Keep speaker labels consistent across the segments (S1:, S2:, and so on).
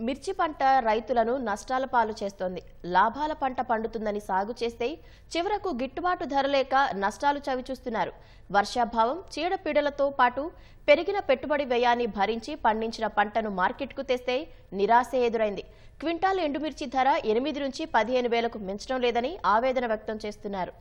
S1: మిర్చి పంట రైతులను నష్టాల పాలు చేస్తోంది. లాభాల పంట పండుతుందని సాగు చేస్తే చివరకు గిట్టుబాటు ధర లేక నష్టాలు చవిచూస్తున్నారు. వర్షాభావం చీడపీడలతో పాటు పెరిగిన పెట్టుబడి వ్యయాన్ని భరించి పండించిన పంటను మార్కెట్కు తెస్తే నిరాశ ఎదురైంది. క్వింటాల్ ఎండుమిర్చి ధర ఎనిమిది నుంచి పదిహేను వేలకు మించడం లేదని ఆవేదన వ్యక్తం చేస్తున్నారు.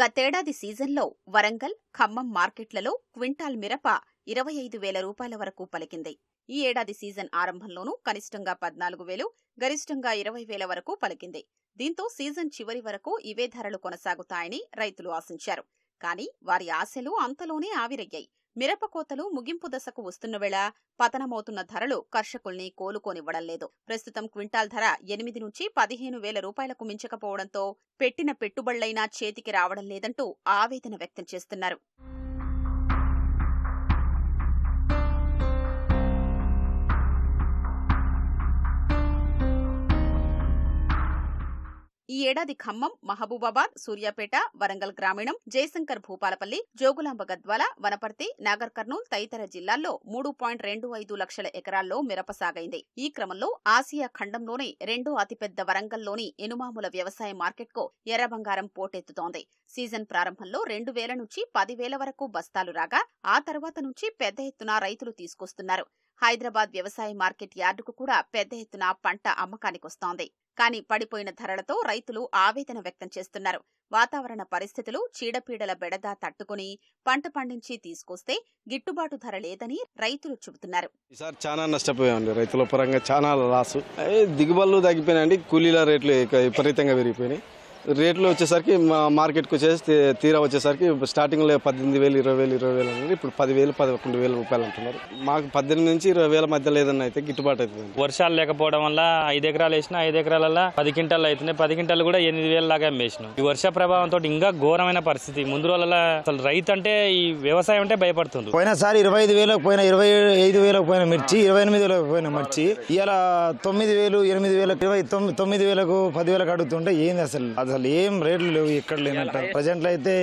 S2: గతేడాది సీజన్లో వరంగల్ ఖమ్మం మార్కెట్లలో క్వింటాల్ మిరప ఇరవై ఐదు వేల రూపాయల వరకు పలికింది. ఈ ఏడాది సీజన్ ఆరంభంలోనూ కనిష్టంగా పద్నాలుగు వేలు గరిష్టంగా ఇరవై వేల వరకు పలికింది. దీంతో సీజన్ చివరి వరకు ఇవే ధరలు కొనసాగుతాయని రైతులు ఆశించారు. కానీ వారి ఆశలు అంతలోనే ఆవిరయ్యాయి. మిరప కోతలు ముగింపు దశకు వస్తున్న వేళ పతనమవుతున్న ధరలు కర్షకుల్ని కోలుకోనివ్వడం లేదు. ప్రస్తుతం క్వింటాల్ ధర ఎనిమిది నుంచి పదిహేను వేల రూపాయలకు మించకపోవడంతో పెట్టిన పెట్టుబడులైనా చేతికి రావడం లేదంటూ ఆవేదన వ్యక్తం చేస్తున్నారు. ఈ ఏడాది ఖమ్మం మహబూబాబాద్ సూర్యాపేట వరంగల్ గ్రామీణం జయశంకర్ భూపాలపల్లి జోగులాంబ గద్వాల వనపర్తి నాగర్ కర్నూల్ తదితర జిల్లాల్లో మూడు పాయింట్ రెండు ఐదు లక్షల ఎకరాల్లో మిరప సాగైంది. ఈ క్రమంలో ఆసియా ఖండంలోనే రెండో అతిపెద్ద వరంగల్లోని ఎనుమాముల వ్యవసాయ మార్కెట్కు ఎర్ర బంగారం పోటెత్తుతోంది. సీజన్ ప్రారంభంలో రెండు వేల నుంచి పదివేల వరకు బస్తాలు రాగా ఆ తర్వాత నుంచి పెద్ద ఎత్తున రైతులు తీసుకొస్తున్నారు. హైదరాబాద్ వ్యవసాయ మార్కెట్ యార్డుకు కూడా పెద్ద ఎత్తున పంట అమ్మకానికొస్తోంది. కానీ పడిపోయిన ధరలతో రైతులు ఆవేదన వ్యక్తం చేస్తున్నారు. వాతావరణ పరిస్థితులు చీడపీడల బెడద తట్టుకుని పంట పండించి తీసుకొస్తే గిట్టుబాటు ధర లేదని రైతులు చెబుతున్నారు.
S3: ఈసారి చాలా నష్టపోయామండి. రైతుల పరంగా చాలా లాసు దిగుబడులు తగ్గిపోయినాయండి. కూలీల రేట్లు విపరీతంగా పెరిగిపోయినాయి. రేట్లు వచ్చేసరికి మా మార్కెట్కి వచ్చేసి తీరా వచ్చేసరికి స్టార్టింగ్లో పద్దెనిమిది వేలు ఇరవై వేలు ఇరవై వేలు అనేది ఇప్పుడు పదివేలు పదకొండు వేల రూపాయలు అంటున్నారు. మాకు పద్దెనిమిది నుంచి ఇరవై వేల మధ్యలో ఏదన్నా అయితే గిట్టుబాటు అవుతుంది.
S4: వర్షాలు లేకపోవడం వల్ల ఐదు ఎకరాలు వేసిన ఐదు ఎకరాలలో పది క్వింటాలు అవుతున్నాయి. పది క్వింటాలు కూడా ఎనిమిది వేల లాగా అమ్మేసినాం. ఈ వర్ష ప్రభావంతో ఇంకా ఘోరమైన పరిస్థితి. ముందు రోజుల అసలు రైతు అంటే ఈ వ్యవసాయం అంటే భయపడుతుంది
S5: పోయినసారి ఇరవై ఐదు వేలకు పోయిన ఇరవై ఐదు వేలకు పోయిన మిర్చి ఇరవై ఎనిమిది వేలకు పోయిన మిర్చి ఇలా తొమ్మిది వేలు ఎనిమిది వేలకు ఇరవై తొమ్మిది తొమ్మిది వేలకు పదివేలకు అడుగుతుంటే ఏంది అసలు? అసలు ఏం రేట్లు లేవు ఎక్కడ లేనట్టు ప్రజెంట్ అయితే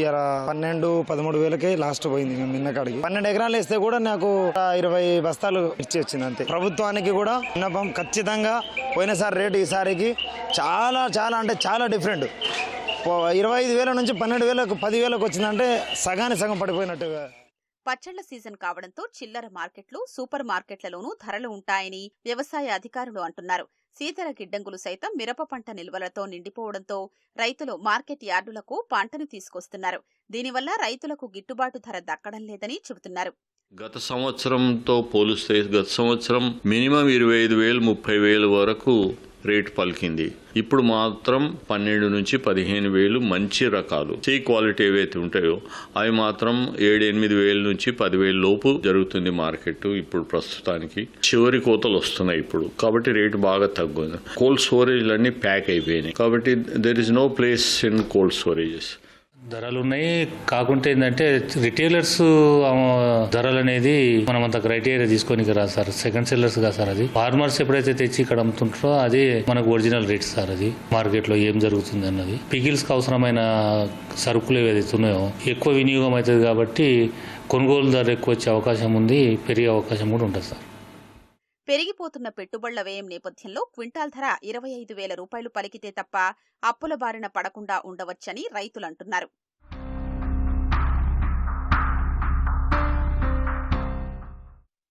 S5: ఇలా పన్నెండు పదమూడు వేలకే లాస్ట్ పోయింది నిన్న కాడికి. పన్నెండు ఎకరాలు వేస్తే కూడా నాకు ఇరవై బస్తాలు మిర్చి వచ్చింది అంతే. ప్రభుత్వానికి కూడా విన్నపం ఖచ్చితంగా పోయినసారి రేటు ఈసారికి చాలా చాలా అంటే చాలా డిఫరెంట్ ఇరవై ఐదు వేల నుంచి పన్నెండు వేలకు పది వేలకు వచ్చిందంటే సగానికి సగం పడిపోయినట్టుగా
S2: పచ్చళ్ళ సీజన్ కావడంతో చిల్లర మార్కెట్లు సూపర్ మార్కెట్లలోనూ ధరలు ఉంటాయని వ్యవసాయ అధికారులు అంటున్నారు. శీతల గిడ్డంగులు సైతం మిరప పంట నిల్వలతో నిండిపోవడంతో రైతులు మార్కెట్ యార్డులకు పంటను తీసుకొస్తున్నారు. దీనివల్ల రైతులకు గిట్టుబాటు ధర దక్కడం లేదని చెబుతున్నారు.
S6: గత సంవత్సరంతో పోలిస్తే గత సంవత్సరం మినిమం ఇరవై ఐదు వేలు ముప్పై వేలు వరకు రేటు పలికింది. ఇప్పుడు మాత్రం పన్నెండు నుంచి పదిహేను వేలు మంచి రకాలు. సీ క్వాలిటీ ఏవైతే ఉంటాయో అవి మాత్రం ఏడు ఎనిమిది వేల నుంచి పదివేల లోపు జరుగుతుంది మార్కెట్ ఇప్పుడు ప్రస్తుతానికి. చివరి కోతలు వస్తున్నాయి ఇప్పుడు. కాబట్టి రేటు బాగా తగ్గుంది. కోల్డ్ స్టోరేజ్లన్నీ ప్యాక్ అయిపోయినాయి. కాబట్టి there is no place in cold storages
S7: ధరలు ఉన్నాయి కాకుంటే ఏంటంటే రిటైలర్స్ ధరలు అనేది మనం అంత క్రైటీరియా తీసుకొని రాదు సార్. సెకండ్ సెల్లర్స్ కాదు సార్ అది. ఫార్మర్స్ ఎప్పుడైతే తెచ్చి ఇక్కడ అమ్ముతుంటారో అది మనకు ఒరిజినల్ రేట్ సార్ అది. మార్కెట్లో ఏం జరుగుతుంది అన్నది. పిగిల్స్కి అవసరమైన సరుకులు ఏవైతే ఉన్నాయో ఎక్కువ వినియోగం అవుతుంది కాబట్టి కొనుగోలు ధర ఎక్కువ వచ్చే అవకాశం ఉంది పెరిగే అవకాశం కూడా ఉంటుంది సార్.
S2: పెరిగిపోతున్న పెట్టుబడుల వ్యయం నేపథ్యంలో క్వింటాల్ ధర ఇరవై ఐదు వేల రూపాయలు పలికితే తప్ప అప్పుల బారిన పడకుండా ఉండవచ్చని రైతులంటున్నారు.